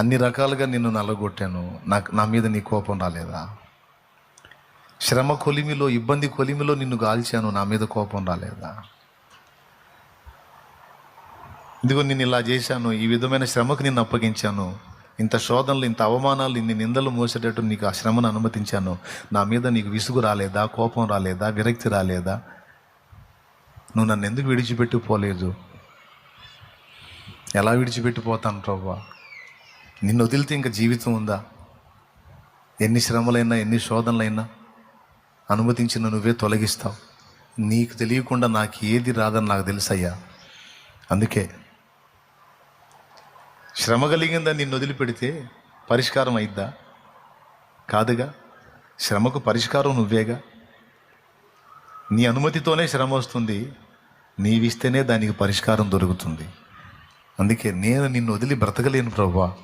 అన్ని రకాలుగా నిన్ను నల్లగొట్టాను. నాకు నా మీద నీ కోపం రాలేదా? శ్రమ కొలిమిలో ఇబ్బంది కొలిమిలో నిన్ను గాల్చాను. నా మీద కోపం రాలేదా? ఇదిగో నిన్ను ఇలా చేశాను. ఈ విధమైన శ్రమకు నిన్ను అప్పగించాను. ఇంత శోధనలు ఇంత అవమానాలు ఇన్ని నిందలు మోసేటట్టు నీకు ఆ శ్రమను అనుమతించాను. నా మీద నీకు విసుగు రాలేదా? కోపం రాలేదా? విరక్తి రాలేదా? నువ్వు నన్ను ఎందుకు విడిచిపెట్టి పోలేదు ఎలా విడిచిపెట్టిపోతాను ప్రభా? నిన్ను వదిలితే ఇంకా జీవితం ఉందా? ఎన్ని శ్రమలైనా ఎన్ని శోధనలైనా అనుమతించిన నువ్వే తొలగిస్తావు. నీకు తెలియకుండా నాకు ఏది రాదని నాకు తెలుసయ్యా. అందుకే శ్రమ కలిగిందా నిన్ను వదిలిపెడితే పరిష్కారం అయిద్దా? కాదుగా శ్రమకు పరిష్కారం నువ్వేగా? నీ అనుమతితోనే శ్రమ వస్తుంది నీవిస్తేనే దానికి పరిష్కారం దొరుకుతుంది. అందుకే నేను నిన్ను వదిలి బ్రతకలేను ప్రభా